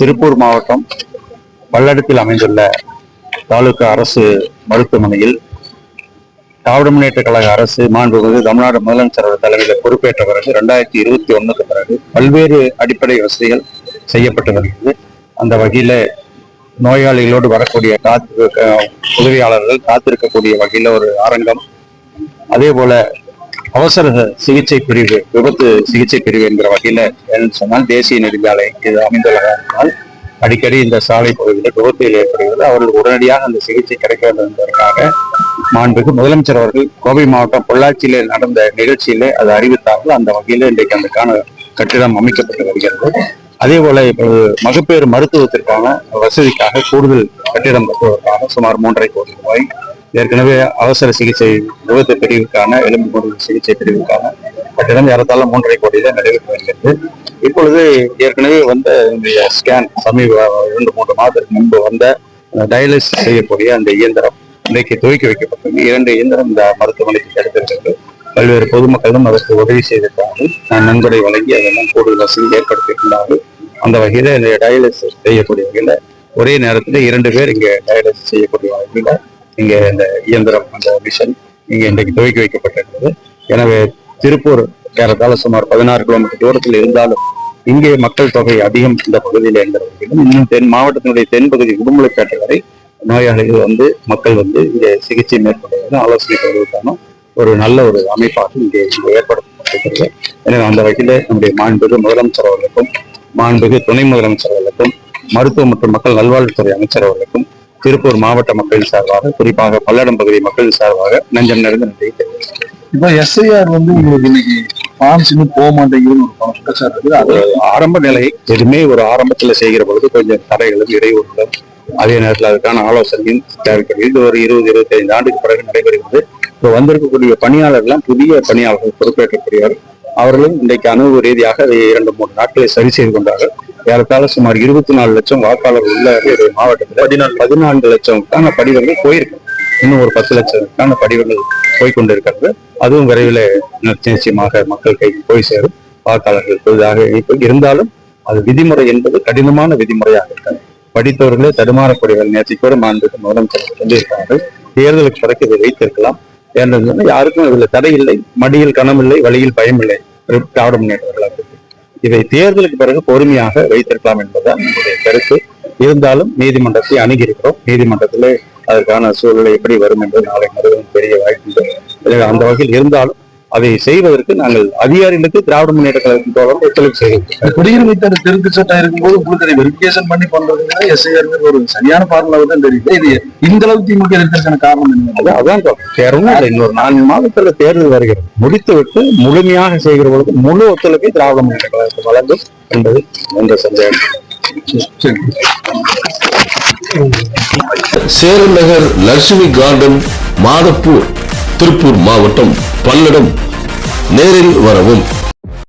திருப்பூர் மாவட்டம் பல்லடத்தில் அமைந்துள்ள தாலுகா அரசு மருத்துவமனையில் திராவிட முன்னேற்ற கழக அரசு மாண்புமிகு தமிழ்நாடு முதலமைச்சர் தலைமையில் பொறுப்பேற்ற பிறகு ரெண்டாயிரத்தி இருபத்தி ஒன்றுக்கு பிறகு பல்வேறு அடிப்படை வசதிகள் செய்யப்பட்டு வருகிறது. அந்த வகையில் நோயாளிகளோடு வரக்கூடிய காத்து உதவியாளர்கள் காத்திருக்கக்கூடிய வகையில் ஒரு அரங்கம். அதே போல அவசர சிகிச்சை பிரிவு விபத்து சிகிச்சை பிரிவு என்கிற வகையில என்னன்னு சொன்னால் தேசிய நெடுஞ்சாலை இது அமைந்துள்ளதால் அடிக்கடி இந்த சாலை பகுதியில் விபத்துகள் ஏற்படுகிறது. அவர்களுக்கு உடனடியாக அந்த சிகிச்சை கிடைக்க வேண்டும் என்பதற்காக மாண்புக்கு முதலமைச்சர் அவர்கள் கோவை மாவட்டம் பொள்ளாச்சியில நடந்த நிகழ்ச்சியில அதை அறிவித்தார்கள். அந்த வகையில இன்றைக்கு அதுக்கான கட்டிடம் அமைக்கப்பட்டு வருகிறது. அதே போல இப்பொழுது மகப்பேறு மருத்துவத்திற்கான வசதிக்காக கூடுதல் கட்டிடம் கட்டுவதற்காக சுமார் மூன்றரை கோடி ரூபாய் ஏற்கனவே அவசர சிகிச்சை விபத்து பிரிவுக்கான எலும்பு சிகிச்சை பிரிவுக்கான கட்டிடம் ஏறத்தாழ மூன்றரை கோடியில் நடைபெற்று வருகிறது இப்பொழுது ஏற்கனவே வந்த இந்த ஸ்கேன் சமீப இரண்டு மூன்று மாதத்துக்கு முன்பு வந்த டயாலிசிஸ் செய்யக்கூடிய அந்த இயந்திரம் இன்றைக்கு துவக்கி வைக்கப்பட்டது இரண்டு இயந்திரம் இந்த மருத்துவமனைக்கு கிடைத்திருக்கிறது. பல்வேறு பொதுமக்களும் அதற்கு உதவி செய்திருக்கிறார்கள். நான் நன்கொடை வழங்கி அதெல்லாம் கூடுதல் வசதி ஏற்படுத்தியிருக்கிறார்கள். அந்த வகையில இந்த டயாலிசிஸ் செய்யக்கூடிய வகையில ஒரே நேரத்தில் இரண்டு பேர் இங்கே டயாலிசிஸ் செய்யக்கூடிய வகையில் இங்க இந்த இயந்திரம் அந்த மிஷன் இங்க இன்றைக்கு துவக்கி வைக்கப்பட்டிருக்கிறது. எனவே திருப்பூர் ஏறத்தாழ சுமார் பதினாறு கிலோமீட்டர் தூரத்தில் இருந்தாலும் இங்கே மக்கள் தொகை அதிகம் இந்த பகுதியில் என்கிற இன்னும் தென் மாவட்டத்தினுடைய தென்பகுதி உடுமலைப்பேட்டை வரை நோயாளிகள் வந்து மக்கள் வந்து இங்கே சிகிச்சை மேற்கொள்வது ஆலோசனை பெறுவதற்கான ஒரு நல்ல ஒரு அமைப்பாக இங்கே இங்கே ஏற்படுத்தப்பட்டிருக்கிறது. எனவே அந்த வகையில் நம்முடைய மாண்புகு முதலமைச்சர் அவர்களுக்கும் மாண்புகு துணை முதலமைச்சர் அவர்களுக்கும் மருத்துவ மற்றும் மக்கள் நல்வாழ்வுத்துறை அமைச்சர் அவர்களுக்கும் திருப்பூர் மாவட்ட மக்கள் சார்பாக குறிப்பாக பல்லடம் பகுதி மக்கள் சார்பாக நெஞ்சம் நிறைந்த தெரிவித்துக் இப்ப எஸ்ஐஆர் வந்து உங்களுக்கு இன்னைக்கு ஃபார்ம்ஸ் இன்னும் போக மாட்டேங்குதுன்னு ஒரு குற்றச்சாட்டு இருக்குது. அது ஆரம்ப நிலை எதுவுமே ஒரு ஆரம்பத்துல செய்கிற பொழுது கொஞ்சம் தடைகளும் இடையூறுகளும் அதே நேரத்தில் அதுக்கான ஆலோசனையும் தேவைப்படுகிறது இது ஒரு இருபது இருபத்தி ஐந்து ஆண்டுக்கு பிறகு நடைபெறுகிறது. இப்போ வந்திருக்கக்கூடிய பணியாளர்கள்லாம் புதிய பணியாளர்கள் பொறுப்பேற்கக்கூடியவர். அவர்களும் இன்றைக்கு அனுபவ ரீதியாக இரண்டு மூன்று நாட்களை சரி செய்து கொண்டார்கள். ஏறத்தாழ சுமார் இருபத்தி நாலு லட்சம் வாக்காளர்கள் உள்ள ஒரு மாவட்டத்தில் பதினாலு பதினான்கு லட்சம்க்கான படிவங்கள் போயிருக்கு. இன்னும் ஒரு பத்து லட்சத்துக்கான படிவங்கள் போய்கொண்டிருக்கிறது. அதுவும் விரைவில் நிச்சயமாக மக்கள் கைக்கு போய் சேரும். வாக்காளர்கள் புதிதாக இருந்தாலும் அது விதிமுறை என்பது கடினமான விதிமுறையாக இருக்காது. படித்தவர்களே தடுமாறக்கூடியவர்கள் நேற்று கூட மாண்புக்கு முதலமைச்சர் சொல்லியிருக்கார்கள் தேர்தலுக்கு பிறகு இதை வைத்திருக்கலாம். ஏனென்றால் யாருக்கும் இதுல தடை இல்லை. மடியில் கனமில்லை வழியில் பயமில்லை. திராவிட முன்னேற்ற கழகத்துக்கு இதை தேர்தலுக்கு பிறகு பொறுமையாக வைத்திருக்கலாம் என்பதுதான் நம்முடைய கருத்து. இருந்தாலும் நீதிமன்றத்தை அணுகியிருக்கிறோம். நீதிமன்றத்திலே அதற்கான சூழ்நிலை எப்படி வரும் என்பது நாளை மறுபடியும் பெரிய வாய்ப்பு அந்த வகையில் இருந்தாலும் அதை செய்வதற்கு நாங்கள் அதிகாரிகளுக்கு திராவிட முன்னேற்ற கழகத்தின் தொடர்ந்து ஒத்துழைப்பு செய்கிறோம் குடியுரிமை தர திருத்த சட்டம் இருக்கும்போது உங்களுக்கு அதை வெரிஃபிகேஷன் பண்ணி பண்றதுன்னா எஸ்ஐஆர் ஒரு சரியான பார்முலாவை தான் தெரியுது இது இந்த அளவுக்கு திமுக இருக்கிறதுக்கான காரணம் என்ன? அதான் இல்லை இன்னொரு நான்கு மாதத்துல தேர்தல் வருகிறது. முடித்து விட்டு முழுமையாக செய்கிற பொழுது முழு ஒத்துழைப்பை திராவிட முன்னேற்ற கழகத்துக்கு வழங்கும் என்பது எந்த சந்தேகம். நகர் லட்சுமி கார்டன் மாதப்பூர். திருப்பூர் மாவட்டம் பல்லடம் நேரில் வரவும்.